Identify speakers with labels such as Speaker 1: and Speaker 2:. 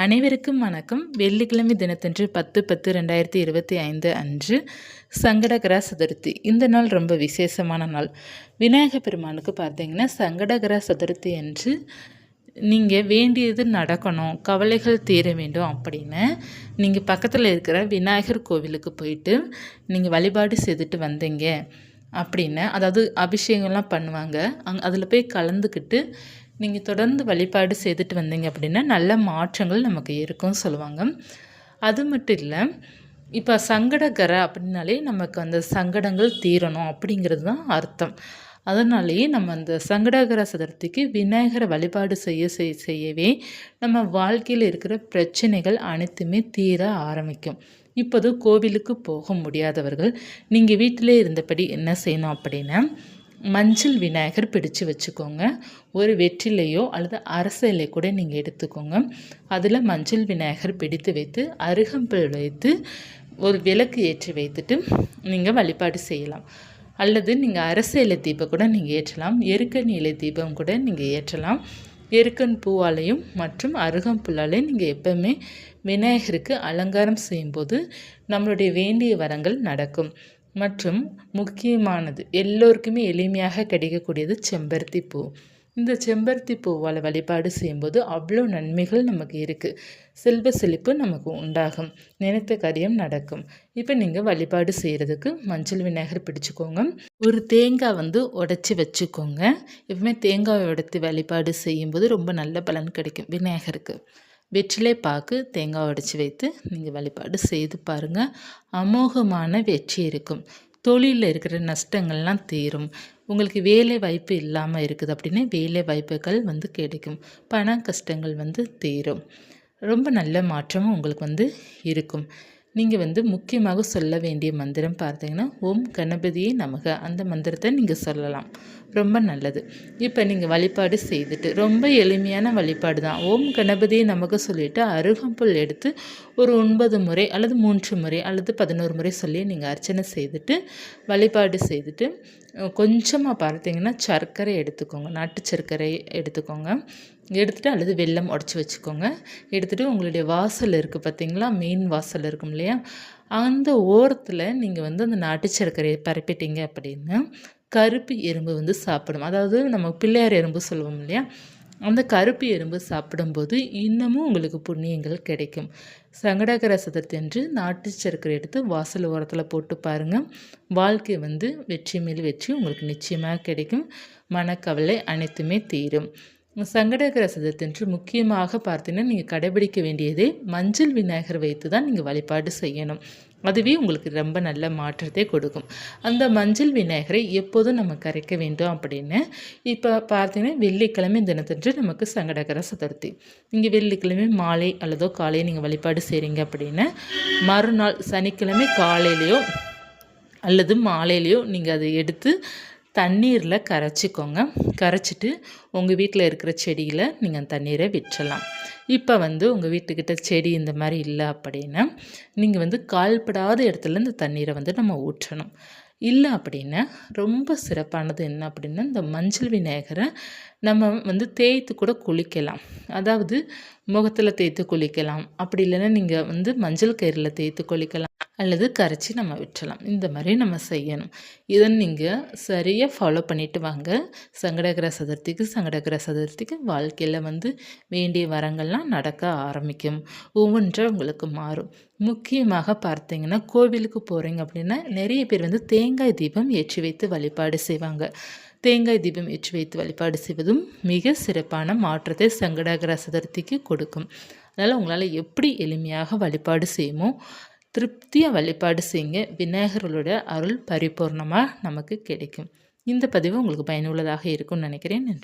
Speaker 1: அனைவருக்கும் வணக்கம். வெள்ளிக்கிழமை தினத்தன்று பத்து பத்து ரெண்டாயிரத்தி இருபத்தி ஐந்து அன்று சங்கடகரா சதுர்த்தி. இந்த நாள் ரொம்ப விசேஷமான நாள். விநாயக பெருமானுக்கு பார்த்தீங்கன்னா சங்கடகரா சதுர்த்தி அன்று நீங்கள் வேண்டியது நடக்கணும் கவலைகள் தீர வேண்டும் அப்படின்னு நீங்கள் பக்கத்தில் இருக்கிற விநாயகர் கோவிலுக்கு போயிட்டு நீங்கள் வழிபாடு செய்துட்டு வந்தீங்க அப்படின்னு அதாவது அபிஷேகம்லாம் பண்ணுவாங்க. அங் அதில் போய் கலந்துக்கிட்டு நீங்கள் தொடர்ந்து வழிபாடு செய்துட்டு வந்தீங்க அப்படின்னா நல்ல மாற்றங்கள் நமக்கு இருக்கும்னு சொல்லுவாங்க. அது மட்டும் இல்லை இப்போ சங்கடகர அப்படின்னாலே நமக்கு அந்த சங்கடங்கள் தீரணும் அப்படிங்கிறது தான் அர்த்தம். அதனாலேயே நம்ம அந்த சங்கடகர சதுர்த்திக்கு விநாயகரை வழிபாடு செய்ய செய் செய்யவே நம்ம வாழ்க்கையில் இருக்கிற பிரச்சனைகள் அனைத்துமே தீர ஆரம்பிக்கும். இப்போது கோவிலுக்கு போக முடியாதவர்கள் நீங்கள் வீட்டிலே இருந்தபடி என்ன செய்யணும் அப்படின்னா மஞ்சள் விநாயகர் பிடிச்சு வச்சுக்கோங்க. ஒரு வெற்றிலையோ அல்லது அரசிலை கூட நீங்கள் எடுத்துக்கோங்க. அதில் மஞ்சள் விநாயகர் பிடித்து வைத்து அருகம்புல் வைத்து ஒரு விளக்கு ஏற்றி வைத்துட்டு நீங்கள் வழிபாடு செய்யலாம். அல்லது நீங்கள் அரசியலை தீபம் கூட நீங்கள் ஏற்றலாம். எருக்கன் இலை தீபம் கூட நீங்கள் ஏற்றலாம். எருக்கன் பூவாலையும் மற்றும் அருகம்புல்லாலையும் நீங்கள் எப்போவுமே விநாயகருக்கு அலங்காரம் செய்யும்போது நம்மளுடைய வேண்டிய வரங்கள் நடக்கும். மற்றும் முக்கியமானது எல்லோருக்குமே எளிமையாக கிடைக்கக்கூடியது செம்பருத்தி பூ. இந்த செம்பருத்தி பூவால் வழிபாடு செய்யும்போது அவ்வளோ நன்மைகள் நமக்கு இருக்குது செல்வ செழிப்பு நமக்கு உண்டாகும். நினைத்த காரியம் நடக்கும். இப்போ நீங்கள் வழிபாடு செய்கிறதுக்கு மஞ்சள் விநாயகர் பிடிச்சிக்கோங்க. ஒரு தேங்காய் வந்து உடச்சி வச்சுக்கோங்க. எப்பவுமே தேங்காய் உடைத்து வழிபாடு செய்யும்போது ரொம்ப நல்ல பலன் கிடைக்கும் விநாயகருக்கு. வெற்றிலை பாக்கு தேங்காய் உடைச்சி வைத்து நீங்கள் வழிபாடு செய்து பாருங்கள் அமோகமான வெற்றி இருக்கும். தொழிலில் இருக்கிற நஷ்டங்கள்லாம் தீரும். உங்களுக்கு வேலை வாய்ப்பு இல்லாமல் இருக்குது அப்படின்னு வேலை வாய்ப்புகள் வந்து கிடைக்கும். பண கஷ்டங்கள் வந்து தீரும். ரொம்ப நல்ல மாற்றமும் உங்களுக்கு வந்து இருக்கும். நீங்கள் வந்து முக்கியமாக சொல்ல வேண்டிய மந்திரம் பார்த்தீங்கன்னா ஓம் கணபதியே நமக. அந்த மந்திரத்தை நீங்கள் சொல்லலாம். ரொம்ப நல்லது. இப்போ நீங்கள் வழிபாடு செய்துட்டு ரொம்ப எளிமையான வழிபாடு தான் ஓம் கணபதியை நமக்கு சொல்லிவிட்டு அருகம்புல் எடுத்து ஒரு ஒன்பது முறை அல்லது மூன்று முறை அல்லது பதினோரு முறை சொல்லி நீங்கள் அர்ச்சனை செய்துட்டு வழிபாடு செய்துட்டு கொஞ்சமாக பார்த்தீங்கன்னா சர்க்கரை எடுத்துக்கோங்க. நாட்டு சர்க்கரை எடுத்துக்கோங்க. எடுத்துகிட்டு அல்லது வெள்ளம் உடச்சி வச்சுக்கோங்க. எடுத்துகிட்டு உங்களுடைய வாசல் இருக்குது பார்த்தீங்களா மெயின் வாசல் இருக்கும் இல்லையா? அந்த ஓரத்தில் நீங்கள் வந்து அந்த நாட்டு சர்க்கரையை பரப்பிட்டீங்க அப்படின்னா கருப்பு எறும்பு வந்து சாப்பிடும். அதாவது நம்ம பிள்ளையார் எறும்பு சொல்லுவோம் இல்லையா? அந்த கருப்பு எறும்பு சாப்பிடும்போது இன்னமும் உங்களுக்கு புண்ணியங்கள் கிடைக்கும். சங்கடகர சதுர்த்தி அன்று நாட்டு சர்க்கரை எடுத்து வாசல் ஓரத்தில் போட்டு பாருங்கள் வாழ்க்கை வந்து வெற்றி மேல் வெற்றி உங்களுக்கு நிச்சயமாக கிடைக்கும். மனக்கவலை அனைத்துமே தீரும். சங்கடகர சதுர்த்தன்று முக்கியமாக பார்த்தீங்கன்னா நீங்கள் கடைபிடிக்க வேண்டியதே மஞ்சள் விநாயகர் வைத்து தான் நீங்கள் வழிபாடு செய்யணும். அதுவே உங்களுக்கு ரொம்ப நல்ல மாற்றத்தை கொடுக்கும். அந்த மஞ்சள் விநாயகரை எப்போதும் நம்ம கரைக்க வேண்டும் அப்படின்னு இப்போ பார்த்தீங்கன்னா வெள்ளிக்கிழமை தினத்தன்று நமக்கு சங்கடகர சதுர்த்தி. நீங்கள் வெள்ளிக்கிழமை மாலை அல்லதோ காலையை நீங்கள் வழிபாடு செய்கிறீங்க அப்படின்னு மறுநாள் சனிக்கிழமை காலையிலையோ அல்லது மாலையிலையோ நீங்கள் அதை எடுத்து தண்ணீரில் கரைச்சிக்கோங்க. கரைச்சிட்டு உங்கள் வீட்டில் இருக்கிற செடியில் நீங்கள் தண்ணீரை விற்றலாம் இப்போ வந்து உங்கள் வீட்டுக்கிட்ட செடி இந்த மாதிரி இல்லை அப்படின்னா நீங்கள் வந்து கால்படாத இடத்துல இந்த தண்ணீரை வந்து நம்ம ஊற்றணும். இல்லை அப்படின்னா ரொம்ப சிறப்பானது என்ன அப்படின்னா இந்த மஞ்சள் விநாயகரை நம்ம வந்து தேய்த்து கூட குளிக்கலாம். அதாவது முகத்தில் தேய்த்து குளிக்கலாம். அப்படி இல்லைன்னா நீங்கள் வந்து மஞ்சள் கயிறில் தேய்த்து குளிக்கலாம். அல்லது கரைச்சி நம்ம விட்டுறலாம் இந்த மாதிரி நம்ம செய்யணும். இதை நீங்கள் சரியாக ஃபாலோ பண்ணிவிட்டு வாங்க. சங்கடகர சதுர்த்திக்கு சங்கடகர சதுர்த்திக்கு வாழ்க்கையில் வந்து வேண்டிய வரங்கள்லாம் நடக்க ஆரம்பிக்கும். ஒவ்வொன்றும் உங்களுக்கு மாறும். முக்கியமாக பார்த்தீங்கன்னா கோவிலுக்கு போகிறீங்க அப்படின்னா நிறைய பேர் வந்து தேங்காய் தீபம் ஏற்றி வைத்து வழிபாடு செய்வாங்க. தேங்காய் தீபம் ஏற்றி வைத்து வழிபாடு செய்வதும் மிக சிறப்பான மாற்றத்தை சங்கடகர சதுர்த்திக்கு கொடுக்கும். அதனால் உங்களால் எப்படி எளிமையாக வழிபாடு செய்யுமோ திருப்தியாக வழிபாடு செய்யுங்க. விநாயகர்களோட அருள் பரிபூர்ணமாக நமக்கு கிடைக்கும். இந்த பதிவு உங்களுக்கு பயனுள்ளதாக இருக்கும்னு நினைக்கிறேன். நன்றி.